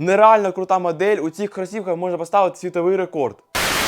нереально крута модель. У цих кросівках можна поставити світовий рекорд.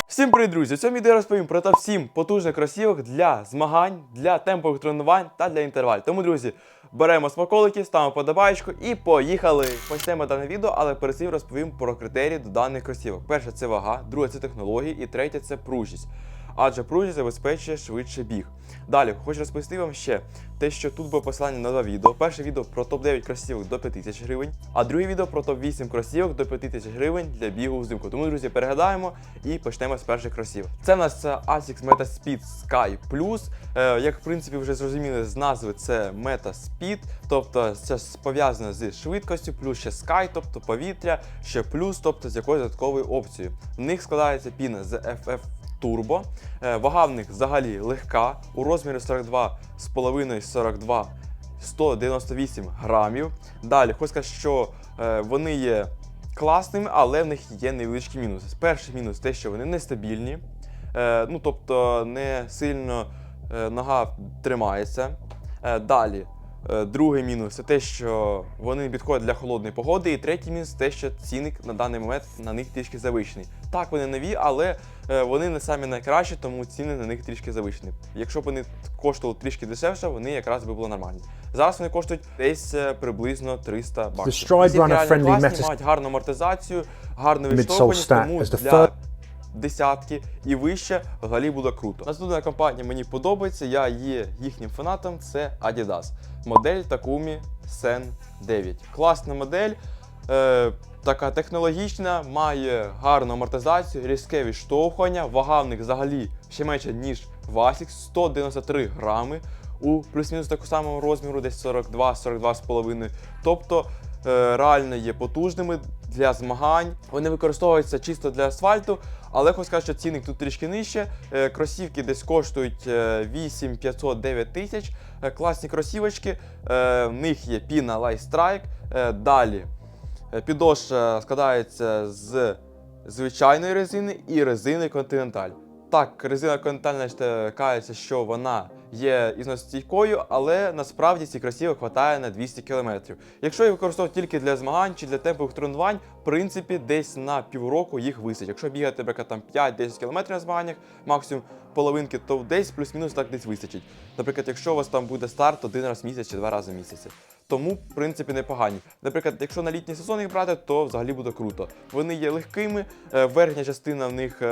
Всім привіт, друзі! У цьому відео розповім про топ 7 потужних кросівок для змагань, для темпових тренувань та для інтерваль. Тому, друзі, беремо смаколики, ставимо подобаєчку і поїхали! Почнемо дане відео, але перед цим розповім про критерії до даних кросівок. Перше це вага, друге це технології і третє це пружність. Адже пружність забезпечує швидше біг. Далі хочу розповісти вам ще те, що тут буде посилання на два відео. Перше відео про топ-9 кросівок до 5000 гривень, а друге відео про топ-8 кросівок до 5000 гривень для бігу взимку. Тому, друзі, перегадаємо і почнемо з перших кросівок. Це в нас Asics Meta Speed Sky Plus. Е, Як в принципі вже зрозуміли з назви, це Meta Speed, тобто це пов'язано з швидкістю, плюс ще Sky, тобто повітря, ще плюс, тобто з якоюсь додатковою опцією. В них складається піна з FF Turbo. Е, Вага в них взагалі легка, у розмірі 42,5-42 198 грамів. Далі, хочу сказати, що е, вони є класними, але в них є невеличкі мінуси. Перший мінус те, що вони нестабільні, е, ну тобто не сильно нога тримається. Далі. Е, Другий мінус це те, що вони підходять для холодної погоди. І третій мінус те, що цінник на даний момент на них трішки завищений. Так, вони нові, але е, вони не самі найкращі, тому ціни на них трішки завищені. Якщо б вони коштували трішки дешевше, вони якраз би були нормальні. Зараз вони коштують десь е, приблизно 300 баксів. Runner реально класні, мають гарну амортизацію, гарну stat тому для десятки і вище взагалі буде круто. Наступна компанія мені подобається, я є їхнім фанатом, це Adidas. Модель Takumi Sen 9. Класна модель, е, така технологічна, має гарну амортизацію, різке відштовхування, вага в них взагалі ще менше, ніж в Asics, 193 грами. У плюс-мінус таку самому розміру, десь 42-42,5. Тобто е, реально є потужними для змагань. Вони використовуються чисто для асфальту, але хочу сказати, що цінник тут трішки нижче. Е, Кросівки десь коштують е, 8 500 9 тисяч. Е, Класні кросівочки. Е, В них є піна Light Strike. Далі підошва складається з звичайної резини і резини Continental. Так, резина Continental кається, що вона є ізносостійкою, але насправді ці кросівок хватає на 200 км. Якщо їх використовувати тільки для змагань чи для темпових тренувань, в принципі, десь на півроку їх висить. Якщо бігати наприклад, там 5-10 км на змаганнях, максимум половинки, то десь плюс-мінус так десь вистачить. Наприклад, якщо у вас там буде старт один раз в місяць чи два рази в місяць. Тому, в принципі, непогані. Наприклад, якщо на літній сезон їх брати, то взагалі буде круто. Вони є легкими, е, верхня частина в них.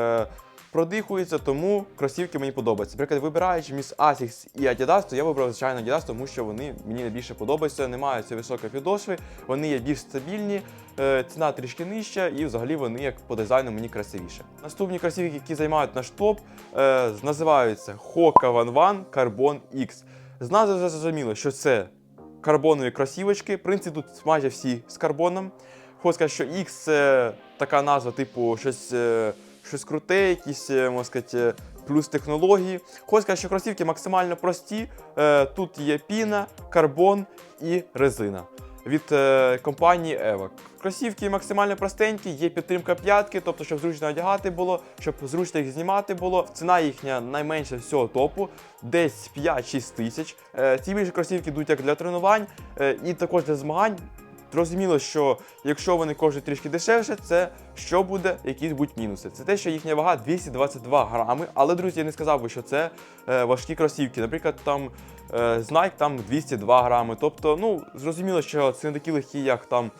Продихується, тому кросівки мені подобаються. Наприклад, вибираючи між Asics і Adidas, то я вибрав звичайно Adidas, тому що вони мені найбільше подобаються, не мають високої підошви, вони є більш стабільні, е, ціна трішки нижча, і взагалі вони як по дизайну мені красивіше. Наступні кросівки, які займають наш топ, е, називаються Hoka One One Carbon X. З назви вже зрозуміло, що це карбонові кросівочки. В принципі, тут майже всі з карбоном. Хочу сказати, що X це така назва, типу, щось, е, щось круте, якісь, е, можна сказати, е, плюс технології. Хочу сказати, що кросівки максимально прості. Е, Тут є піна, карбон і резина від компанії Eva. Кросівки максимально простенькі, є підтримка п'ятки, тобто, щоб зручно одягати було, щоб зручно їх знімати було. Ціна їхня найменша всього топу, десь 5-6 тисяч. Ці більше кросівки йдуть як для тренувань і також для змагань. Зрозуміло, що якщо вони коштують трішки дешевше, це що буде, якісь будуть мінуси. Це те, що їхня вага 222 грами, але, друзі, я не сказав би, що це е, важкі кросівки. Наприклад, там е, Nike там 202 грами. Тобто, ну, зрозуміло, що це не такі легкі, як там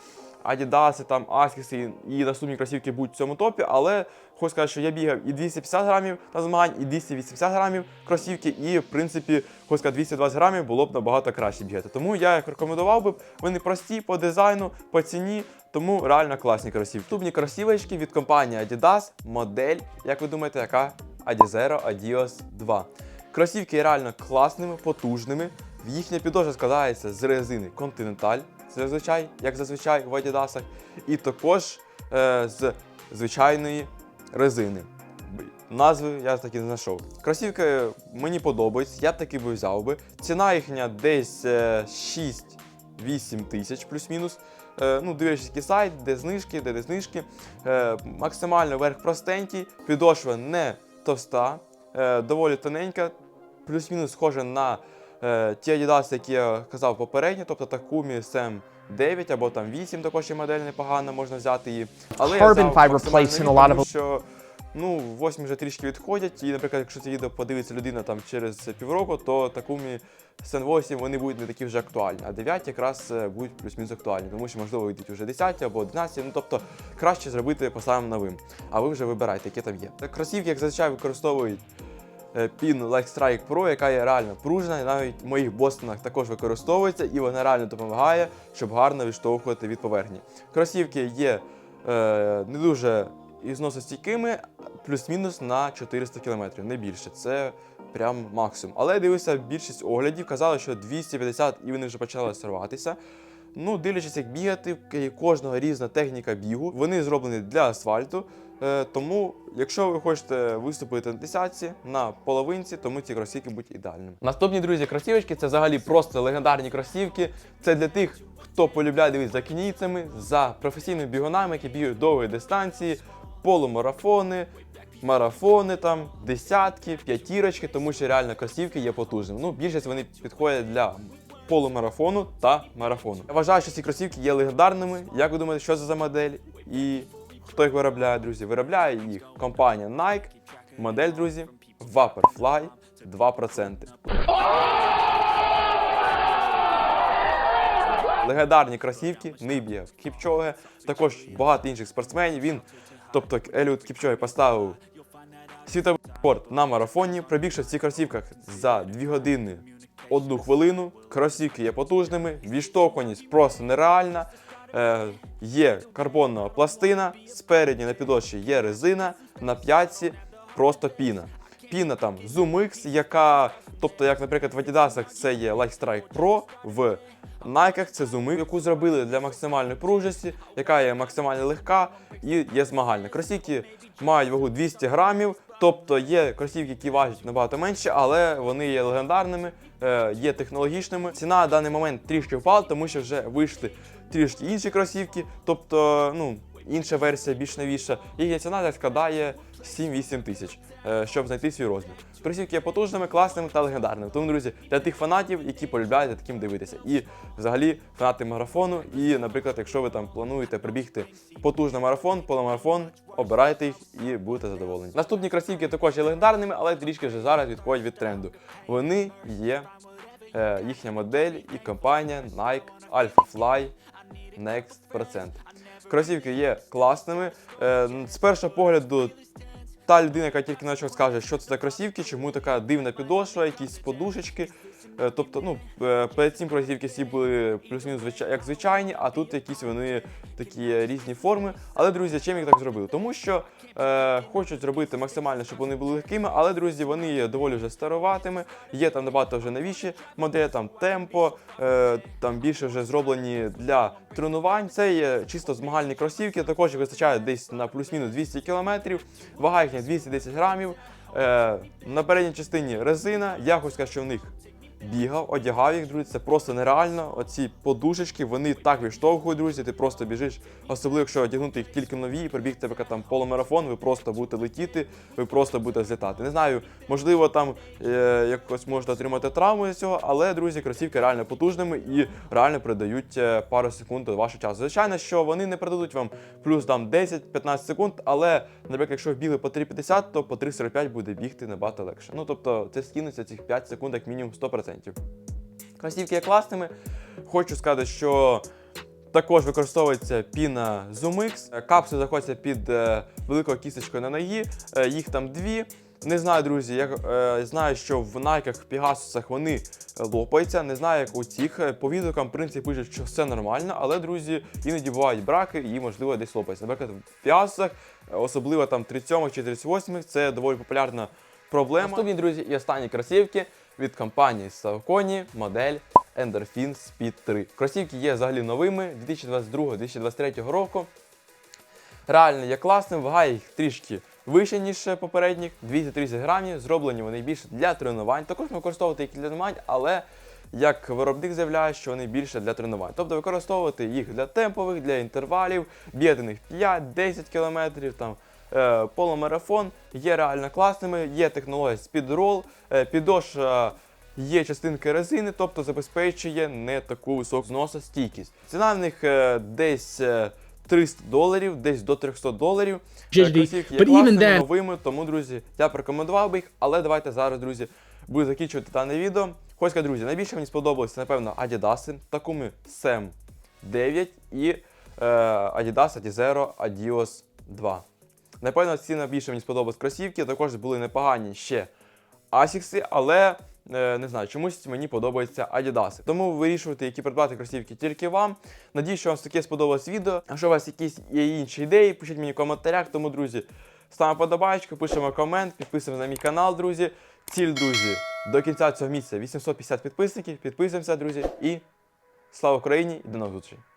Adidas, там Asics і, наступні кросівки будуть в цьому топі, але хочу сказати, що я бігав і 250 грамів на змагань, і 280 грамів кросівки, і в принципі, хочу сказати, 220 грамів було б набагато краще бігати. Тому я їх рекомендував би. Вони прості по дизайну, по ціні, тому реально класні кросівки. Наступні кросівочки від компанії Adidas, модель, як ви думаєте, яка Adizero Adios 2. Кросівки реально класними, потужними. Їхня підошва складається з резини Continental, зазвичай, як зазвичай в Adidas, і також е, з звичайної резини. Назви я так і не знайшов. Кросівки мені подобаються, я б таки би взяв би. Ціна їхня десь е, 6-8 тисяч плюс-мінус. Е, ну, дивлячись, який сайт, де знижки, де не знижки. Е, максимально верх простенький, підошва не товста, е, доволі тоненька, плюс-мінус схожа на е, ті Adidas, які я казав попередньо, тобто Takumi Sam 9 або там 8 також є модель непогана, можна взяти її. Але Carbon взяв нові, lot тому що ну, 8 вже трішки відходять. І, наприклад, якщо це відео подивиться людина там через півроку, то такумі Сен 8 вони будуть не такі вже актуальні. А 9 якраз е, будуть плюс-мінус актуальні, тому що можливо йдуть вже 10 або 11. Ну тобто краще зробити по самим новим. А ви вже вибирайте, які там є. Кросівки, як зазвичай, використовують е, пін Like Strike Pro, яка є реально пружна, і навіть в моїх бостонах також використовується, і вона реально допомагає, щоб гарно відштовхувати від поверхні. Кросівки є е, не дуже ізносостійкими, плюс-мінус на 400 км, не більше. Це прям максимум. Але дивився, більшість оглядів казали, що 250 і вони вже почали сорватися. Ну, дивлячись, як бігати, кожного різна техніка бігу. Вони зроблені для асфальту. Е, тому, якщо ви хочете виступити на десятці, на половинці, тому ці кросівки будуть ідеальними. Наступні друзі, кросівочки це взагалі просто легендарні кросівки. Це для тих, хто полюбляє дивитися за кенійцями, за професійними бігунами, які бігають довгі дистанції, полумарафони, марафони, там, десятки, п'ятірочки, тому що реально кросівки є потужними. Ну, більшість вони підходять для полумарафону та марафону. Я вважаю, що ці кросівки є легендарними. Як ви думаєте, що це за модель? І хто їх виробляє, друзі? Виробляє їх компанія Nike. Модель, друзі, Vaporfly 2%. Легендарні кросівки, Нибія, Кіпчоге, також багато інших спортсменів. Він, тобто Еліот Кіпчоге поставив світовий рекорд на марафоні, пробігши в цих кросівках за 2 години 1 хвилину. Кросівки є потужними, відштовхуваність просто нереальна. Е, є карбонна пластина, спереді на підошві є резина, на п'ятці просто піна. Піна там Zoom яка, тобто, як, наприклад, в Adidas це є Light Strike Pro, в Nike це Zoom яку зробили для максимальної пружності, яка є максимально легка і є змагальна. Кросівки мають вагу 200 грамів, тобто є кросівки, які важать набагато менше, але вони є легендарними, е, є технологічними. Ціна на даний момент трішки впала, тому що вже вийшли трішки інші кросівки, тобто, ну. Інша версія більш новіша, їхня ціна десь складає 7-8 тисяч, е, щоб знайти свій розмір. Кросівки є потужними, класними та легендарними. Тому, друзі, для тих фанатів, які полюбляють таким дивитися. І взагалі фанати марафону. І, наприклад, якщо ви там плануєте прибігти потужний марафон, полумарафон, обирайте їх і будете задоволені. Наступні кросівки також є легендарними, але трішки вже зараз відходять від тренду. Вони є е, їхня модель і компанія Nike Alpha Fly Next Percent. Кросівки є класними. Е, з першого погляду, та людина, яка тільки на скаже, що це за кросівки, чому така дивна підошва, якісь подушечки. Е, тобто, ну, е, перед цим кросівки всі були плюс-мінус як звичайні, а тут якісь вони такі різні форми. Але, друзі, чим їх так зробили? Тому що е, хочуть зробити максимально, щоб вони були легкими, але, друзі, вони є доволі вже староватими. Є там набагато вже новіші моделі, там темпо, е, там більше вже зроблені для тренувань. Це є чисто змагальні кросівки, також вистачає десь на плюс-мінус 200 км, вага їхня 210 грамів. Е, на передній частині резина. Я хочу сказати, що в них бігав, одягав їх, друзі. Це просто нереально. Оці подушечки, вони так відштовхують, друзі. Ти просто біжиш, особливо, якщо одягнути їх тільки нові, і пробігти поки там полумарафон, ви просто будете летіти, ви просто будете злітати. Не знаю, можливо, там е, якось можете отримати травму з цього, але, друзі, кросівки реально потужними і реально придають е, пару секунд до вашого часу. Звичайно, що вони не придадуть вам плюс там 10-15 секунд, але, наприклад, якщо бігли по 3,50, то по 3,45 буде бігти набагато легше. Ну тобто це скинеться цих 5 секунд, як мінімум 100%. Кросівки є класними. Хочу сказати, що також використовується піна ZoomX. Капсули знаходяться під е, великою кісточкою на ногі. Е, їх там дві. Не знаю, друзі. Я е, знаю, що в найках, пігасусах вони е, лопаються. Не знаю, як у цих. Е, По відгукам, в принципі, пишуть, що все нормально, але, друзі, іноді бувають браки і, можливо, десь лопаються. Наприклад, в пігасусах, е, особливо там 37 чи 38 це доволі популярна проблема. Наступні, друзі, і останні кросівки від компанії Saucony, модель Endorphin Speed 3. Кросівки є взагалі новими 2022-2023 року. Реально є класним, вага їх трішки вище, ніж попередніх, 230 грамів. Зроблені вони більше для тренувань. Також використовувати їх для тренувань, але як виробник заявляє, що вони більше для тренувань. Тобто використовувати їх для темпових, для інтервалів, бігати них 5-10 кілометрів, полумарафон є реально класними, є технологія Speedroll, е, підошва Є частинки резини, тобто забезпечує не таку високу зносостійкість. Ціна в них е, десь е, 300 доларів, десь до 300 доларів. Е, Кросівки є класними, новими, тому, друзі, я б рекомендував би їх, але давайте зараз, друзі, буду закінчувати дане відео. Сказати, друзі, найбільше мені сподобалося, напевно, Adidas, Takumi Sam 9 і е, Adidas Adizero Adios 2. Напевно, ці найбільше мені сподобались кросівки, також були непогані ще Asics, але е, не знаю, чомусь мені подобаються Adidas. Тому вирішувати, які придбати кросівки тільки вам. Надію, що вам таке сподобалось відео. Якщо у вас якісь є інші ідеї, пишіть мені в коментарях. Тому, друзі, ставимо подобайку, пишемо комент, підписуємося на мій канал, друзі. Ціль, друзі, до кінця цього місяця 850 підписників. Підписуємося, друзі, і слава Україні і до нових зустрічей!